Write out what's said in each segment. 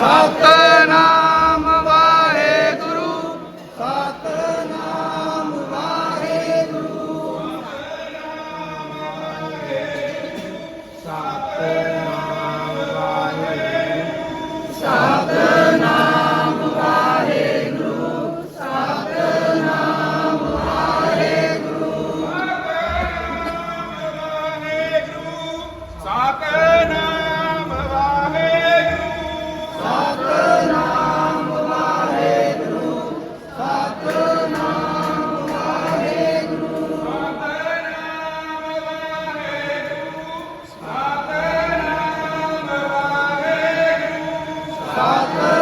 Satnam Satnam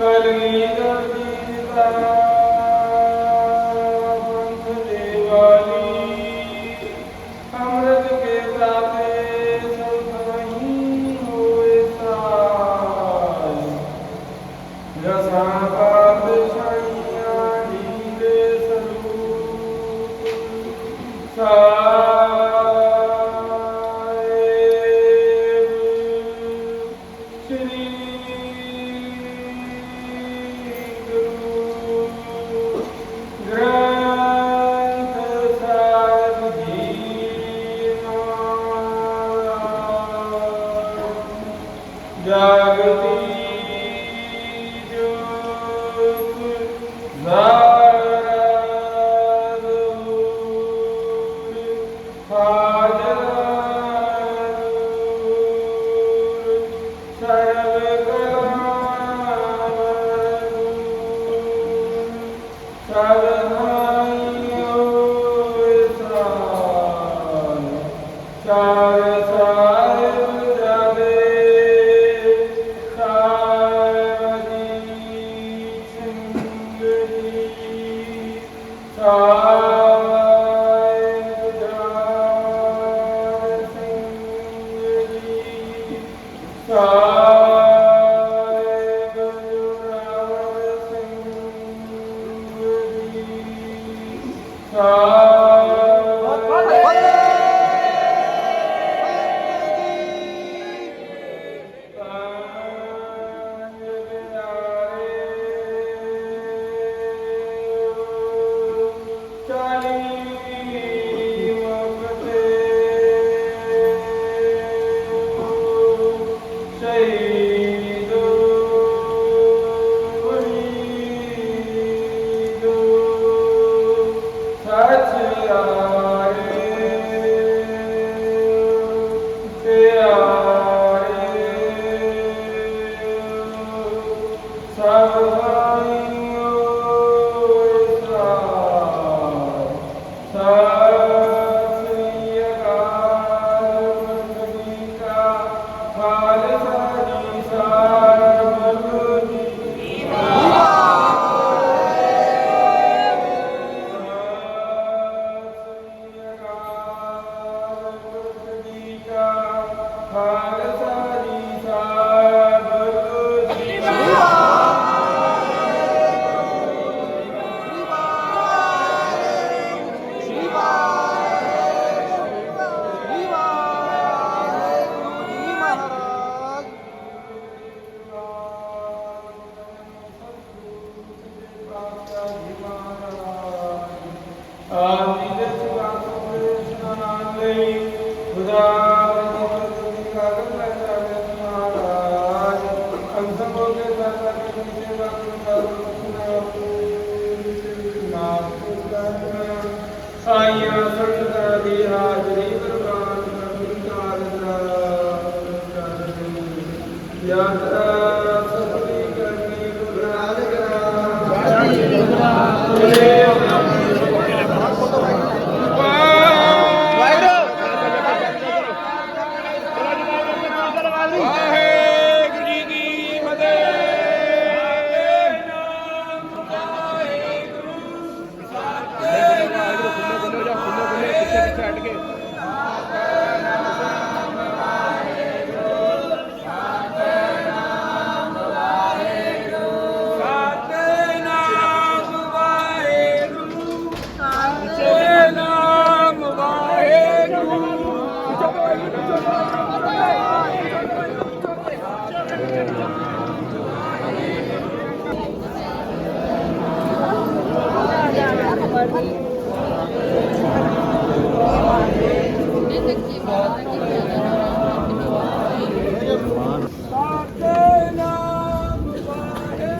കരീകരീതാ Amen. ਸਾਹਿਬ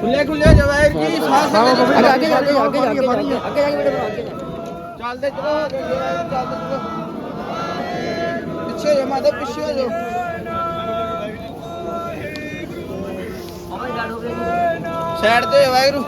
ਖੁੱਲੇ ਖੁੱਲੇ ਜਵਾਬ ਜੀ ਸਾਹ ਅੱਗੇ ਅੱਗੇ ਅੱਗੇ ਅੱਗੇ ਅੱਗੇ ਅੱਗੇ ਅੱਗੇ ਬਣਾ ਅੱਗੇ ਚੱਲਦੇ ਚਲੋ ਚੱਲਦੇ ਚਲੋ। ਪਿੱਛੇ ਜੋ ਮਾਤਾ ਪਿੱਛੇ ਹੋ ਜਾਓ। ਸਾਈਡ ਤੇ ਵਾਹਿਗੁਰੂ।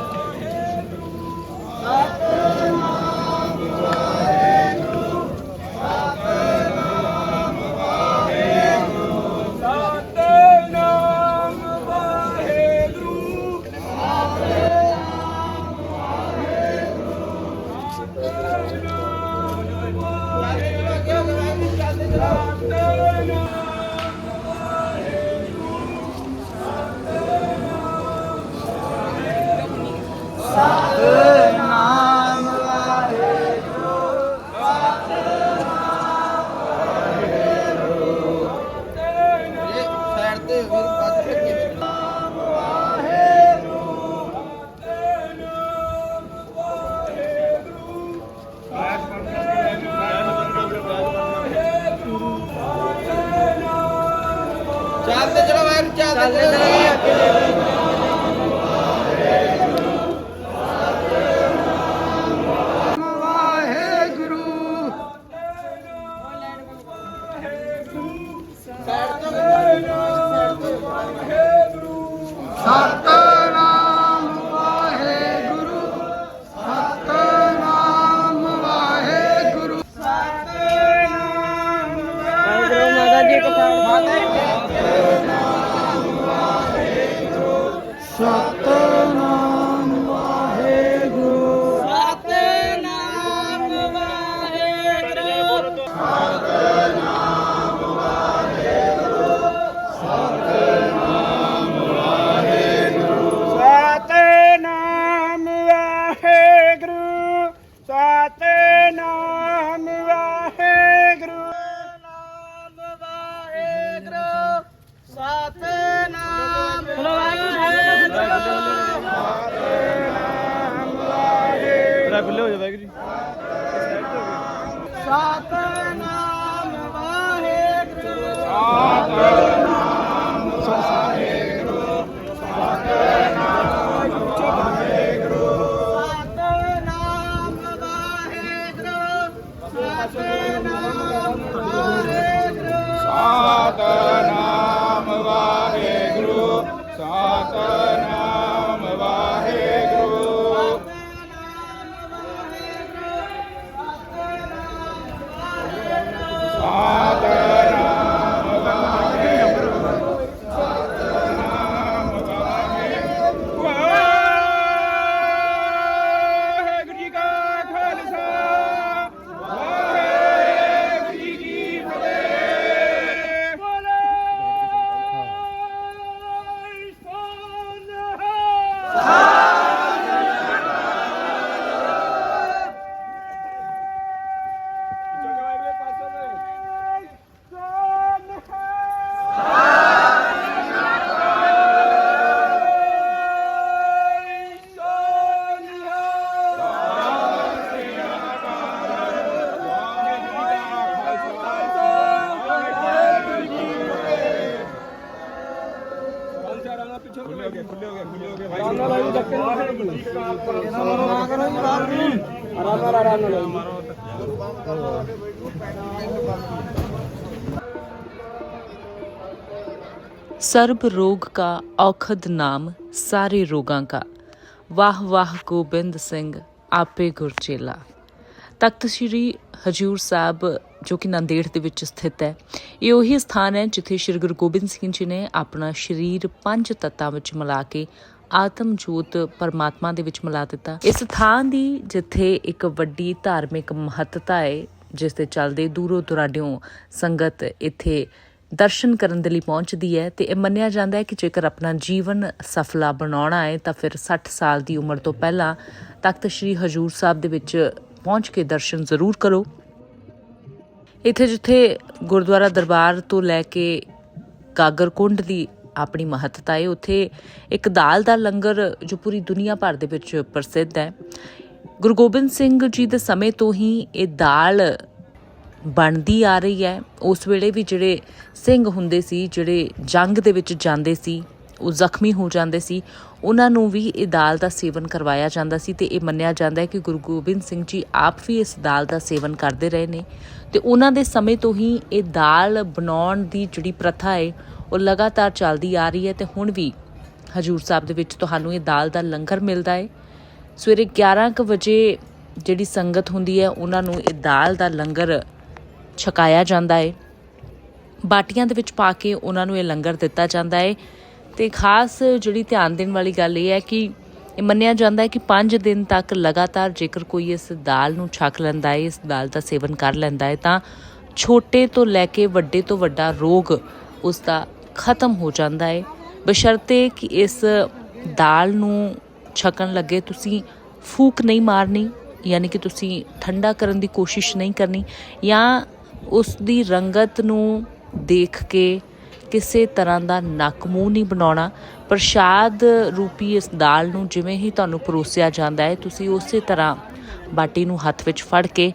सर्ब रोग का औखद नाम सारे रोगां का ਵਾਹ ਵਾਹ ਗੋਬਿੰਦ ਸਿੰਘ ਆਪੇ ਗੁਰਚੇਲਾ ਤਖਤ ਸ੍ਰੀ ਹਜੂਰ ਸਾਹਿਬ ਜੋ ਕਿ ਨੰਦੇੜ ਦੇ ਵਿੱਚ ਸਥਿਤ ਹੈ ਇਹ ਉਹੀ ਸਥਾਨ ਹੈ ਜਿੱਥੇ ਸ੍ਰੀ ਗੁਰੂ ਗੋਬਿੰਦ ਸਿੰਘ ਜੀ ਨੇ ਆਪਣਾ ਸਰੀਰ ਪੰਜ ਤੱਤਾਂ ਵਿੱਚ ਮਿਲਾ ਕੇ ਆਤਮ ਜੋਤ ਪਰਮਾਤਮਾ ਦੇ ਵਿੱਚ ਮਿਲਾ ਦਿੱਤਾ ਇਸ ਥਾਂ ਦੀ ਜਿੱਥੇ ਇੱਕ ਵੱਡੀ ਧਾਰਮਿਕ ਮਹੱਤਤਾ ਹੈ ਜਿਸ ਦੇ ਚੱਲਦੇ ਦੂਰੋਂ ਦੁਰਾਡਿਓਂ ਸੰਗਤ ਇੱਥੇ ਦਰਸ਼ਨ ਕਰਨ ਦੇ ਲਈ ਪਹੁੰਚਦੀ ਹੈ ਤੇ ਇਹ ਮੰਨਿਆ ਜਾਂਦਾ ਹੈ ਕਿ ਜੇਕਰ ਆਪਣਾ ਜੀਵਨ ਸਫਲਾ ਬਣਾਉਣਾ ਹੈ ਤਾਂ ਫਿਰ 60 ਸਾਲ ਦੀ ਉਮਰ ਤੋਂ ਪਹਿਲਾਂ ਤਖਤ ਸ੍ਰੀ ਹਜੂਰ ਸਾਹਿਬ ਦੇ ਵਿੱਚ ਪਹੁੰਚ ਕੇ ਦਰਸ਼ਨ ਜ਼ਰੂਰ ਕਰੋ। ਇੱਥੇ ਜਿੱਥੇ ਗੁਰਦੁਆਰਾ ਦਰਬਾਰ ਤੋਂ ਲੈ ਕੇ ਕਾਗਰਕੁੰਡ ਦੀ ਆਪਣੀ ਮਹੱਤਤਾ ਹੈ, ਉੱਥੇ ਇੱਕ ਦਾਲ ਦਾ ਲੰਗਰ ਜੋ ਪੂਰੀ ਦੁਨੀਆ ਭਰ ਦੇ ਵਿੱਚ ਪ੍ਰਸਿੱਧ ਹੈ। ਗੁਰੂ ਗੋਬਿੰਦ ਸਿੰਘ ਜੀ ਦੇ ਸਮੇਂ ਤੋਂ ਹੀ ਇਹ ਦਾਲ ਬਣਦੀ ਆ ਰਹੀ ਹੈ। ਉਸ ਵੇਲੇ ਵੀ ਜਿਹੜੇ ਸਿੰਘ ਹੁੰਦੇ ਸੀ, ਜਿਹੜੇ ਜੰਗ ਦੇ ਵਿੱਚ ਜਾਂਦੇ ਸੀ, ਉਹ ਜ਼ਖਮੀ ਹੋ ਜਾਂਦੇ ਸੀ, ਉਹਨਾਂ ਨੂੰ ਵੀ ਇਹ ਦਾਲ ਦਾ ਸੇਵਨ ਕਰਵਾਇਆ ਜਾਂਦਾ ਸੀ ਤੇ ਇਹ ਮੰਨਿਆ ਜਾਂਦਾ ਹੈ ਕਿ ਗੁਰੂ ਗੋਬਿੰਦ ਸਿੰਘ ਜੀ ਆਪ ਵੀ ਇਸ ਦਾਲ ਦਾ ਸੇਵਨ ਕਰਦੇ ਰਹੇ ਨੇ ਤੇ ਉਹਨਾਂ ਦੇ ਸਮੇਂ ਤੋਂ ਹੀ ਇਹ ਦਾਲ ਬਣਾਉਣ ਦੀ ਜਿਹੜੀ ਪ੍ਰਥਾ ਹੈ, ਉਹ ਲਗਾਤਾਰ ਚੱਲਦੀ ਆ ਰਹੀ ਹੈ ਤੇ ਹੁਣ ਵੀ ਹਜੂਰ ਸਾਹਿਬ ਦੇ ਵਿੱਚ ਤੁਹਾਨੂੰ ਇਹ ਦਾਲ ਦਾ ਲੰਗਰ ਮਿਲਦਾ ਹੈ। ਸਵੇਰੇ 11 ਕੁ ਵਜੇ ਜਿਹੜੀ ਸੰਗਤ ਹੁੰਦੀ ਹੈ, ਉਹਨਾਂ ਨੂੰ ਇਹ ਦਾਲ ਦਾ ਲੰਗਰ ਛਕਾਇਆ ਜਾਂਦਾ ਹੈ ਬਾਟੀਆਂ ਦੇ ਵਿੱਚ ਪਾ ਕੇ ਉਹਨਾਂ ਨੂੰ ਇਹ ਲੰਗਰ ਦਿੱਤਾ ਜਾਂਦਾ ਹੈ ਤੇ ਖਾਸ ਜਿਹੜੀ ਧਿਆਨ ਦੇਣ ਵਾਲੀ ਗੱਲ ਇਹ ਹੈ ਕਿ ਇਹ ਮੰਨਿਆ ਜਾਂਦਾ ਹੈ ਕਿ 5 ਦਿਨ ਤੱਕ ਲਗਾਤਾਰ ਜੇਕਰ ਕੋਈ ਇਸ ਦਾਲ ਨੂੰ ਛਕ ਲੈਂਦਾ ਹੈ ਇਸ ਦਾਲ ਦਾ ਸੇਵਨ ਕਰ ਲੈਂਦਾ ਹੈ ਤਾਂ ਛੋਟੇ ਤੋਂ ਲੈ ਕੇ ਵੱਡੇ ਤੋਂ ਵੱਡਾ ਰੋਗ ਉਸ ਦਾ ਖਤਮ ਹੋ ਜਾਂਦਾ ਹੈ ਬਸ਼ਰਤੇ ਕਿ ਇਸ ਦਾਲ ਨੂੰ ਛਕਣ ਲੱਗੇ ਤੁਸੀਂ ਫੂਕ ਨਹੀਂ ਮਾਰਨੀ, ਯਾਨੀ ਕਿ ਤੁਸੀਂ ਠੰਡਾ ਕਰਨ ਦੀ ਕੋਸ਼ਿਸ਼ ਨਹੀਂ ਕਰਨੀ, ਜਾਂ ਉਸ ਦੀ ਰੰਗਤ ਨੂੰ ਦੇਖ ਕੇ ਕਿਸੇ ਤਰ੍ਹਾਂ ਦਾ ਨੱਕ ਮੂੰਹ ਨਹੀਂ ਬਣਾਉਣਾ। ਪ੍ਰਸ਼ਾਦ ਰੂਪੀ ਇਸ ਦਾਲ ਨੂੰ ਜਿਵੇਂ ਹੀ ਤੁਹਾਨੂੰ ਪਰੋਸਿਆ ਜਾਂਦਾ ਹੈ, ਤੁਸੀਂ ਉਸੇ ਤਰ੍ਹਾਂ ਬਾਟੀ ਨੂੰ ਹੱਥ ਵਿੱਚ ਫੜ ਕੇ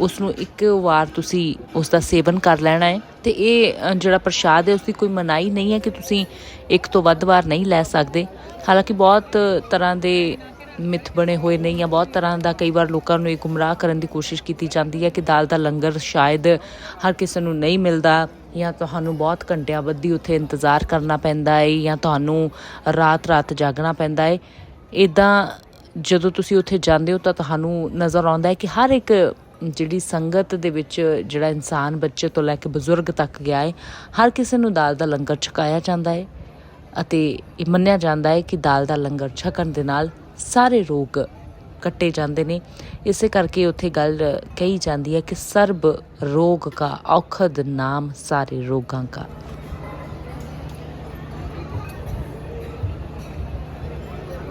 ਉਸ ਨੂੰ ਇੱਕ ਵਾਰ ਤੁਸੀਂ ਉਸ ਦਾ ਸੇਵਨ ਕਰ ਲੈਣਾ ਹੈ। ਤੇ ਇਹ ਜਿਹੜਾ ਪ੍ਰਸ਼ਾਦ ਹੈ ਉਸ ਦੀ ਕੋਈ ਮਨਾਈ ਨਹੀਂ ਹੈ ਕਿ ਤੁਸੀਂ ਇੱਕ ਤੋਂ ਵੱਧ ਵਾਰ ਨਹੀਂ ਲੈ ਸਕਦੇ। ਹਾਲਾਂਕਿ ਬਹੁਤ ਤਰ੍ਹਾਂ ਦੇ ਮਿੱਥ ਬਣੇ ਹੋਏ ਨਹੀਂ ਜਾਂ ਬਹੁਤ ਤਰ੍ਹਾਂ ਦਾ ਕਈ ਵਾਰ ਲੋਕਾਂ ਨੂੰ ਇਹ ਗੁੰਮਰਾਹ ਕਰਨ ਦੀ ਕੋਸ਼ਿਸ਼ ਕੀਤੀ ਜਾਂਦੀ ਹੈ ਕਿ ਦਾਲ ਦਾ ਲੰਗਰ ਸ਼ਾਇਦ ਹਰ ਕਿਸੇ ਨੂੰ ਨਹੀਂ ਮਿਲਦਾ ਜਾਂ ਤੁਹਾਨੂੰ ਬਹੁਤ ਘੰਟਿਆਂ ਬੱਧੀ ਉੱਥੇ ਇੰਤਜ਼ਾਰ ਕਰਨਾ ਪੈਂਦਾ ਹੈ ਜਾਂ ਤੁਹਾਨੂੰ ਰਾਤ-ਰਾਤ ਜਾਗਣਾ ਪੈਂਦਾ ਹੈ। ਇਦਾਂ ਜਦੋਂ ਤੁਸੀਂ ਉੱਥੇ ਜਾਂਦੇ ਹੋ ਤਾਂ ਤੁਹਾਨੂੰ ਨਜ਼ਰ ਆਉਂਦਾ ਹੈ ਕਿ ਹਰ ਇੱਕ ਜਿਹੜੀ ਸੰਗਤ ਦੇ ਵਿੱਚ ਜਿਹੜਾ ਇਨਸਾਨ ਬੱਚੇ ਤੋਂ ਲੈ ਕੇ ਬਜ਼ੁਰਗ ਤੱਕ ਗਿਆ ਹੈ, ਹਰ ਕਿਸੇ ਨੂੰ ਦਾਲ ਦਾ ਲੰਗਰ ਛਕਾਇਆ ਜਾਂਦਾ ਹੈ ਅਤੇ ਇਹ ਮੰਨਿਆ ਜਾਂਦਾ ਹੈ ਕਿ ਦਾਲ ਦਾ ਲੰਗਰ ਛਕਣ ਦੇ ਨਾਲ ਸਾਰੇ ਰੋਗ ਕੱਟੇ ਜਾਂਦੇ ਨੇ। ਇਸੇ ਕਰਕੇ ਉੱਥੇ ਗੱਲ ਕਹੀ ਜਾਂਦੀ ਹੈ ਕਿ ਸਰਬ ਰੋਗ ਕਾ ਔਖਦ ਨਾਮ ਸਾਰੇ ਰੋਗਾਂ ਕਾ।